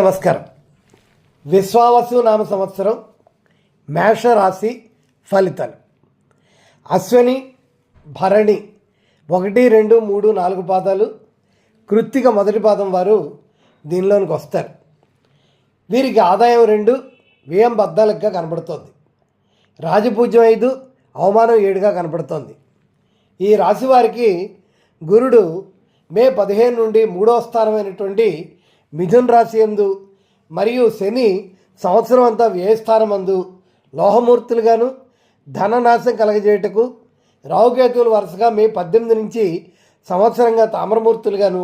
నమస్కారం. విశ్వావసు నామ సంవత్సరం మేషరాశి ఫలితాలు. అశ్వని భరణి ఒకటి రెండు మూడు నాలుగు పాదాలు కృత్తిక మొదటి పాదం వారు దీనిలోనికి వస్తారు. వీరికి ఆదాయం రెండు వ్యయం బద్దాలుగా కనబడుతోంది. రాజపూజ్యం ఐదు అవమానం ఏడుగా కనపడుతోంది ఈ రాశి వారికి గురుడు మే పదిహేను నుండి మూడవ స్థానమైనటువంటి మిథున్ రాశి యందు మరియు శని సంవత్సరం అంతా వ్యయస్థానమందు లోహమూర్తులుగాను ధననాశం కలగజేయటకు రావుకేతువులు వరుసగా మే పద్దెనిమిది నుంచి సంవత్సరంగా తామ్రమూర్తులుగాను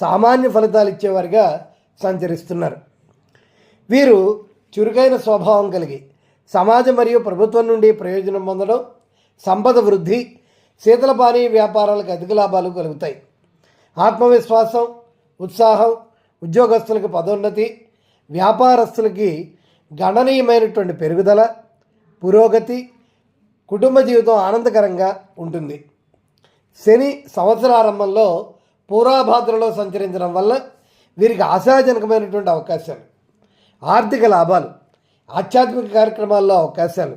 సామాన్య ఫలితాలు ఇచ్చేవారిగా సంచరిస్తున్నారు. వీరు చురుకైన స్వభావం కలిగి సమాజం మరియు ప్రభుత్వం నుండి ప్రయోజనం పొందడం సంపద వృద్ధి శీతలపానీయ వ్యాపారాలకు అధిక లాభాలు కలుగుతాయి. ఆత్మవిశ్వాసం ఉత్సాహం ఉద్యోగస్తులకు పదోన్నతి వ్యాపారస్తులకి గణనీయమైనటువంటి పెరుగుదల పురోగతి కుటుంబ జీవితం ఆనందకరంగా ఉంటుంది. శని సంవత్సరారంభంలో పూర్వాభాద్రలో సంచరించడం వల్ల వీరికి ఆశాజనకమైనటువంటి అవకాశాలు ఆర్థిక లాభాలు ఆధ్యాత్మిక కార్యక్రమాల్లో అవకాశాలు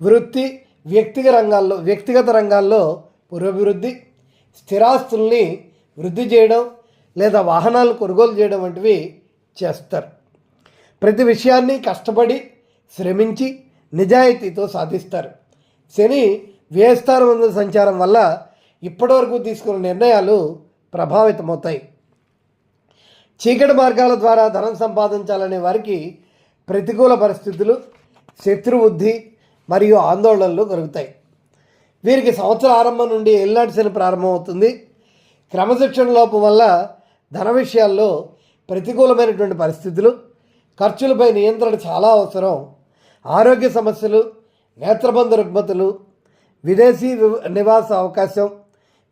వృత్తి వ్యక్తిగత రంగాల్లో వ్యక్తిగత రంగాల్లో పురోభివృద్ధి స్థిరాస్తుల్ని వృద్ధి చేయడం లేదా వాహనాలు కొనుగోలు చేయడం వంటివి చేస్తారు. ప్రతి విషయాన్ని కష్టపడి శ్రమించి నిజాయితీతో సాధిస్తారు. శని వ్యయస్థానం సంచారం వల్ల ఇప్పటివరకు తీసుకున్న నిర్ణయాలు ప్రభావితమవుతాయి. చీకటి మార్గాల ద్వారా ధనం సంపాదించాలనే వారికి ప్రతికూల పరిస్థితులు శత్రుబుద్ధి మరియు ఆందోళనలు కలుగుతాయి. వీరికి సంవత్సర ఆరంభం నుండి ఎల్లాడి శని ప్రారంభమవుతుంది. క్రమశిక్షణ లోపం వల్ల ధన విషయాల్లో ప్రతికూలమైనటువంటి పరిస్థితులు ఖర్చులపై నియంత్రణ చాలా అవసరం. ఆరోగ్య సమస్యలు నేత్రబంధ రుగ్మతులు విదేశీ నివాస అవకాశం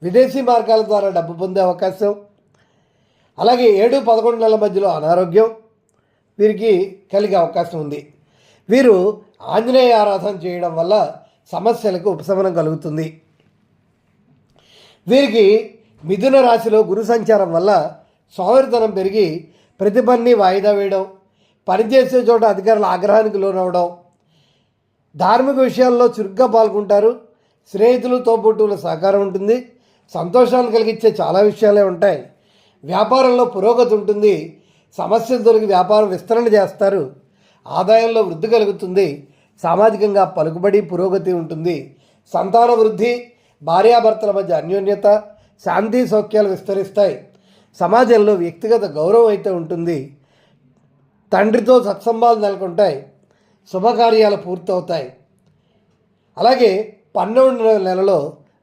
విదేశీ మార్గాల ద్వారా డబ్బు పొందే అవకాశం అలాగే ఏడు పదకొండు నెలల మధ్యలో అనారోగ్యం వీరికి కలిగే అవకాశం ఉంది. వీరు ఆంజనేయ ఆరాధన చేయడం వల్ల సమస్యలకు ఉపశమనం కలుగుతుంది. వీరికి మిథున రాశిలో గురు సంచారం వల్ల సోదరితనం పెరిగి ప్రతి పని వాయిదా వేయడం పనిచేసే చోట అధికారుల ఆగ్రహానికి లోనవడం ధార్మిక విషయాల్లో చురుగ్గా పాల్గొంటారు స్నేహితులు తోబుట్టువుల సహకారం ఉంటుంది సంతోషాన్ని కలిగించే చాలా విషయాలే ఉంటాయి. వ్యాపారంలో పురోగతి ఉంటుంది సమస్యలు తొలగి వ్యాపారం విస్తరణ చేస్తారు ఆదాయంలో వృద్ధి కలుగుతుంది సామాజికంగా పలుకుబడి పురోగతి ఉంటుంది. సంతాన వృద్ధి భార్యాభర్తల మధ్య అన్యోన్యత శాంతి సౌఖ్యాలు విస్తరిస్తాయి. సమాజంలో వ్యక్తిగత గౌరవం అయితే ఉంటుంది తండ్రితో సత్సంబాలు నెలకొంటాయి శుభకార్యాలు పూర్తవుతాయి. అలాగే పన్నెండు నెలలో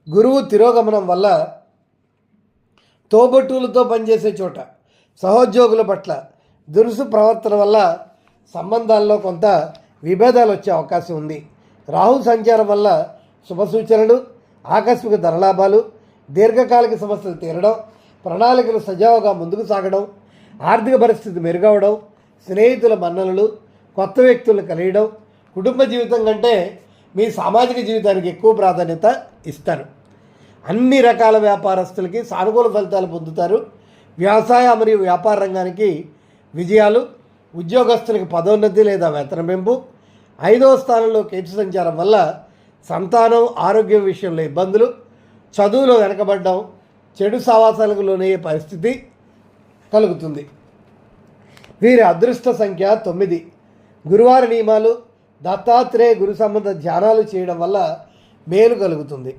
గురువు తిరోగమనం వల్ల తోబట్టువులతో పనిచేసే చోట సహోద్యోగుల పట్ల దురుసు ప్రవర్తన వల్ల సంబంధాల్లో కొంత విభేదాలు వచ్చే అవకాశం ఉంది. రాహు సంచారం వల్ల శుభ సూచనలు ఆకస్మిక ధనలాభాలు దీర్ఘకాలిక సమస్యలు తీరడం ప్రణాళికలు సజావుగా ముందుకు సాగడం ఆర్థిక పరిస్థితి మెరుగవడం స్నేహితుల మన్ననలు కొత్త వ్యక్తులు కలియడం కుటుంబ జీవితం కంటే మీ సామాజిక జీవితానికి ఎక్కువ ప్రాధాన్యత ఇస్తారు. అన్ని రకాల వ్యాపారస్తులకి సానుకూల ఫలితాలు పొందుతారు. వ్యవసాయ మరియు వ్యాపార రంగానికి విజయాలు ఉద్యోగస్తులకు పదోన్నతి లేదా వేతన పెంపు ఐదవ స్థానంలో కేతు సంచారం వల్ల సంతానం ఆరోగ్యం విషయంలో ఇబ్బందులు చదువులో వెనకబడడం చెడు సావాసాలకు లోనయ్యే పరిస్థితి కలుగుతుంది. వీరి అదృష్ట సంఖ్య తొమ్మిది. గురువార నియమాలు దత్తాత్రేయ గురు సంబంధ ధ్యానాలు చేయడం వల్ల మేలు కలుగుతుంది.